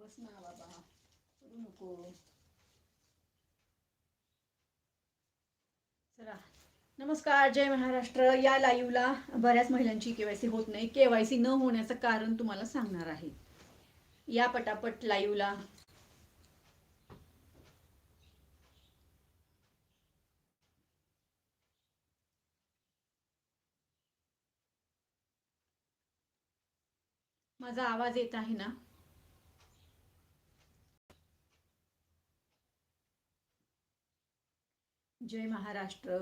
बस ना बाबा. करू नको. चला. नमस्कार जय महाराष्ट्र. या लाईव्हला बऱ्याच महिलांची केवायसी होत नाही. केवायसी न होण्याचं कारण तुम्हाला सांगणार आहे. या पटापट लाईव्हला माझा आवाज येत आहे ना? जय महाराष्ट्र.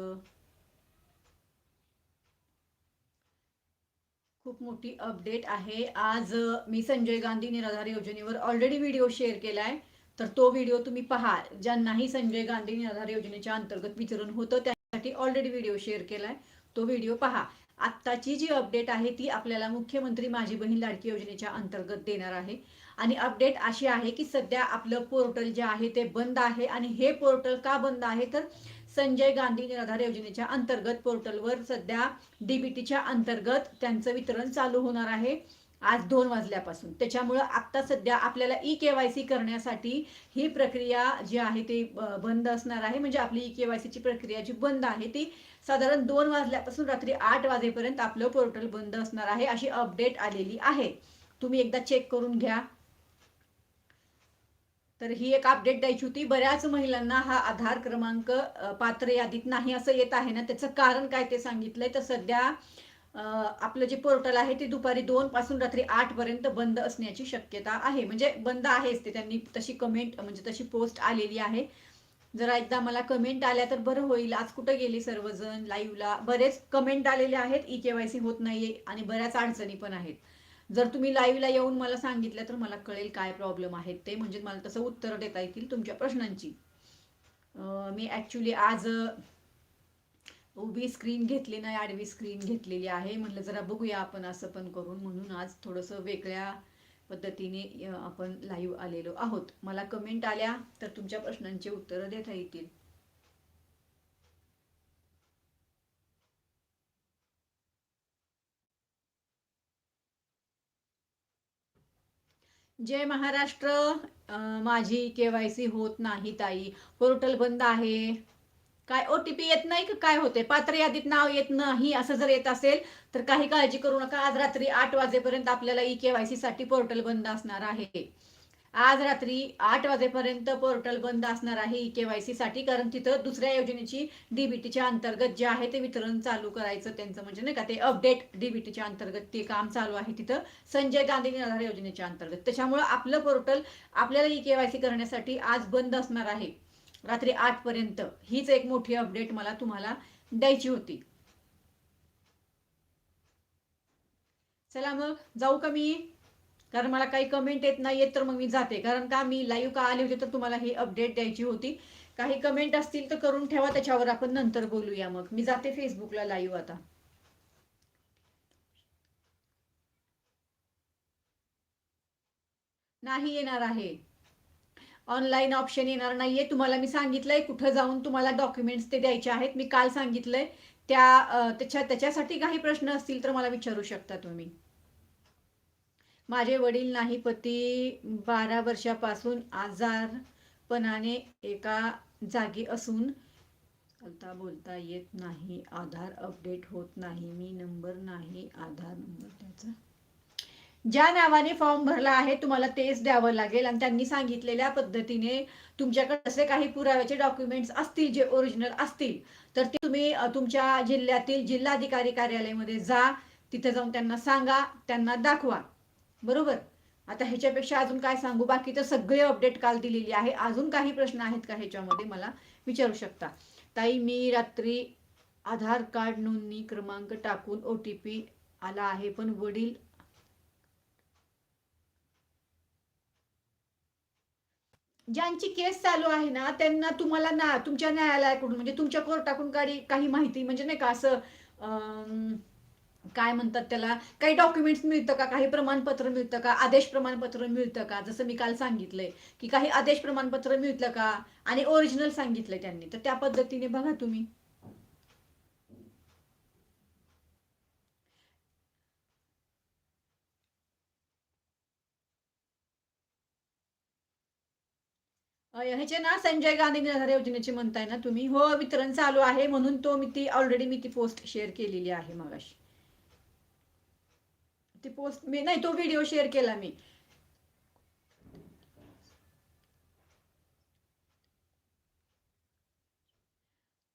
खूप मोठी अपडेट आहे. आज मी संजय गांधी निराधार योजनेवर ऑलरेडी व्हिडिओ शेअर केलाय. तर तो व्हिडिओ तुम्ही पहा. ज्यांनाही संजय गांधी निराधार योजनेच्या अंतर्गत वितरण होतं त्यासाठी ऑलरेडी व्हिडिओ शेअर केलाय. तो व्हिडिओ पहा. आत्ताची जी अपडेट आहे ती आपल्याला मुख्यमंत्री माझी बहीण लाडकी योजनेच्या अंतर्गत देणार आहे. आणि अपडेट अशी आहे की सध्या आपलं पोर्टल जे आहे ते बंद आहे. आणि हे पोर्टल का बंद आहे? तर संजय गांधी निराधार योजनेच्या अंतर्गत पोर्टलवर सध्या डीबीटीच्या अंतर्गत त्यांचं वितरण चालू होणार आहे. आज दोन वाजल्यापासून. त्याच्यामुळं आत्ता सध्या आपल्याला ई के वाय सी करण्यासाठी ही प्रक्रिया जी आहे ती बंद असणार आहे. म्हणजे आपली ई के वाय सीची प्रक्रिया जी बंद आहे ती साधारण दोन वाजल्यापासून रात्री आठ वाजेपर्यंत आपलं पोर्टल बंद असणार आहे अशी अपडेट आलेली आहे. तुम्ही एकदा चेक करून घ्या. तर ही एक अपडेट द्यायची होती. बऱ्याच महिलांना हा आधार क्रमांक पात्र यादीत नाही असं येत आहे ना? त्याचं कारण काय ते सांगितलंय? तर सध्या आपलं जे पोर्टल आहे ते दुपारी दोन पासून रात्री आठ पर्यंत बंद असण्याची शक्यता आहे. म्हणजे बंद आहेच ते त्यांनी तशी कमेंट म्हणजे तशी पोस्ट आलेली आहे. जरा एकदा मला कमेंट आल्या तर बरं होईल. आज कुठं गेली सर्वजण? लाईव्हला बरेच कमेंट आलेले आहेत. ई केवायसी होत नाहीये आणि बऱ्याच अडचणी पण आहेत. जर तुम्ही लाईव्हला येऊन मला सांगितलं तर मला कळेल काय प्रॉब्लेम आहेत ते. म्हणजे मला तसं उत्तर देता येतील तुमच्या प्रश्नांची. मी ॲक्च्युली आज उभी स्क्रीन घेतली नाही आडवी स्क्रीन घेतलेली आहे. म्हटलं जरा बघूया आपण असं पण करून. म्हणून आज थोडंसं वेगळ्या पद्धतीने आपण लाईव्ह आलेलो आहोत. मला कमेंट आल्या तर तुमच्या प्रश्नांची उत्तरं देता येतील. जय महाराष्ट्र. अं, माझी केवायसी होत नाही ताई. पोर्टल बंद आहे. काय ओ टी पी येत नाही का? काय होते पात्र यादीत नाव येत नाही असं जर येत असेल तर काही काळजी करू नका. आज रात्री आठ वाजेपर्यंत आपल्याला ई केवायसी साठी पोर्टल बंद असणार आहे. आज रात्री आठ वाजेपर्यंत पोर्टल बंद असणार आहे ई केवायसी साठी कारण तिथं दुसऱ्या योजनेची डीबीटीच्या अंतर्गत जे आहे ते वितरण चालू करायचं त्यांचं म्हणजे नाही का ते अपडेट डीबीटीच्या अंतर्गत ते काम चालू आहे तिथं. संजय गांधी निराधार योजनेच्या अंतर्गत. त्याच्यामुळं आपलं पोर्टल आपल्याला ई केवायसी करण्यासाठी आज बंद असणार आहे. रात्री आठ पर्यंत. हीच एक मोठी अपडेट मला तुम्हाला द्यायची होती. चला मग जाऊ का मी? कारण मला काही कमेंट येत नाही येत तर मग मी जाते. कारण का मी लाईव्ह का आले होते तर तुम्हाला ही अपडेट द्यायची होती. काही कमेंट असतील तर करून ठेवा त्याच्यावर आपण नंतर बोलूया मग. मी जाते फेसबुकला लाईव्ह आता. नाही येणार आहे. ऑनलाईन ऑप्शन येणार नाहीये. तुम्हाला मी सांगितलंय कुठं जाऊन तुम्हाला डॉक्युमेंट्स ते द्यायचे आहेत. मी काल सांगितलंय त्या त्याच्या त्याच्यासाठी काही प्रश्न असतील तर मला विचारू शकता तुम्ही. माझे वडील नाही पती बारा वर्षापासून आजारपणाने एका जागी असून बोलता बोलता येत नाही. आधार अपडेट होत नाही. मी नंबर नाही आधार नंबर त्याचा. ज्या नावाने फॉर्म भरला आहे तुम्हाला तेच द्यावं लागेल. आणि त्यांनी सांगितलेल्या पद्धतीने तुमच्याकडे असे काही पुराव्याचे डॉक्युमेंट्स असतील जे ओरिजिनल असतील तर ते तुम्ही तुमच्या जिल्ह्यातील जिल्हाधिकारी कार्यालयामध्ये जा. तिथे जाऊन त्यांना सांगा त्यांना दाखवा. बरोबर. आता ह्याच्यापेक्षा अजून काय सांगू? बाकी तर सगळे अपडेट काल दिलेली आहे. अजून काही प्रश्न आहेत का ह्याच्यामध्ये मला विचारू शकता? ताई मी रात्री आधार कार्ड नोंदणी क्रमांक टाकून ओ टी पी आला आहे पण वडील ज्यांची केस चालू आहे ना त्यांना तुम्हाला ना तुमच्या न्यायालयाकडून म्हणजे तुमच्या कोर्टाकडून काही काही माहिती म्हणजे नाही का असं अं, काय म्हणतात त्याला? काही डॉक्युमेंट्स मिळतं का? काही प्रमाणपत्र मिळतं का? आदेश प्रमाणपत्र मिळतं का? जसं मी काल सांगितलंय की काही आदेश प्रमाणपत्र मिळतं का? आणि ओरिजिनल सांगितलंय त्यांनी. तर त्या पद्धतीने बघा तुम्ही. ह्याचे ना संजय गांधी निराधार योजनेचे म्हणताय ना तुम्ही? हो वितरण चालू आहे म्हणून तो मी ती ऑलरेडी मी ती पोस्ट शेअर केलेली आहे मगाशी. ती पोस्ट मी नाही तो व्हिडिओ शेअर केला मी.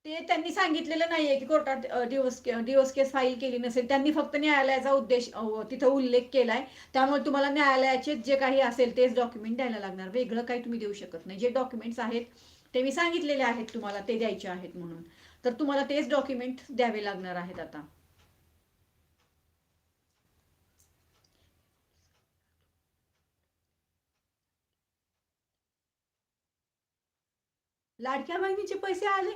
ते त्यांनी सांगितलेलं नाहीये की कोर्टात डिवोर्स डिवोर्स केस फाईल केली नसेल. त्यांनी फक्त न्यायालयाचा उद्देश तिथं उल्लेख केलाय. त्यामुळे तुम्हाला न्यायालयाचे जे काही असेल तेच डॉक्युमेंट द्यायला लागणार. वेगळं काही तुम्ही देऊ शकत नाही. जे डॉक्युमेंट्स आहेत ते मी सांगितलेले आहेत तुम्हाला ते द्यायचे आहेत म्हणून. तर तुम्हाला तेच डॉक्युमेंट द्यावे लागणार आहेत आता. लाडक्या बहिणीचे पैसे आले.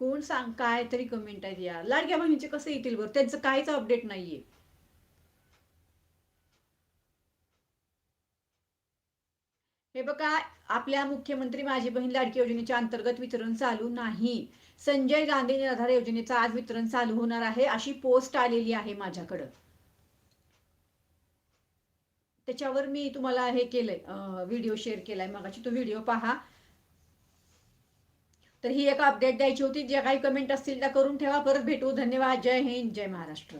कोण सांग काय तरी कमेंट आहेत या लाडक्या बहिणीचे कसे येतील बरं? त्यांचं काहीच अपडेट नाहीये. हे बघा आपल्या मुख्यमंत्री माझी बहीण लाडकी योजनेच्या अंतर्गत वितरण चालू नाही. संजय गांधी निराधार योजनेचं आज वितरण चालू होणार आहे अशी पोस्ट आलेली आहे माझ्याकडं. त्याच्यावर मी तुम्हाला हे केलंय व्हिडिओ शेअर केलाय. मगाची तो व्हिडिओ पहा. तर ही एक अपडेट द्यायची होती. ज्या काही कमेंट असतील त्या करून ठेवा. परत भेटू. धन्यवाद. जय हिंद. जय महाराष्ट्र.